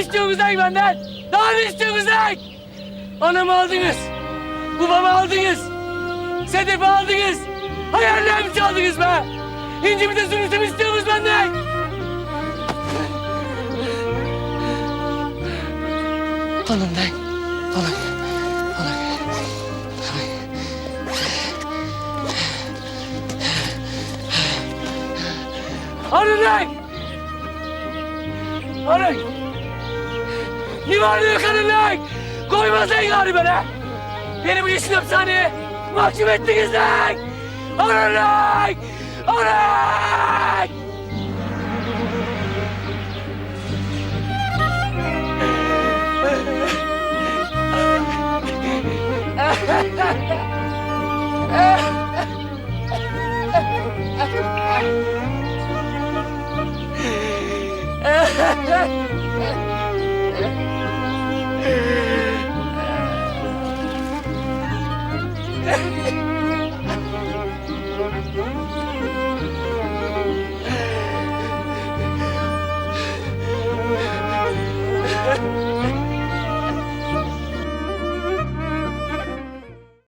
istiyorsunuz lan benden? Daha ne istiyorsunuz lan? Anamı aldınız. Babamı aldınız. Sedef'i aldınız. Hayallerimi çaldınız be. İnci bir de sürüsü mü istiyorsunuz benden? Alın lan. Alın. Alın. Alın lan. Alın. Yuvarlıyor karın lan. Koymaz lan gari bana. Beni bu yeşil hapishaneye mahkum ettiniz lan. Alın lan. Alın. Oh, my God.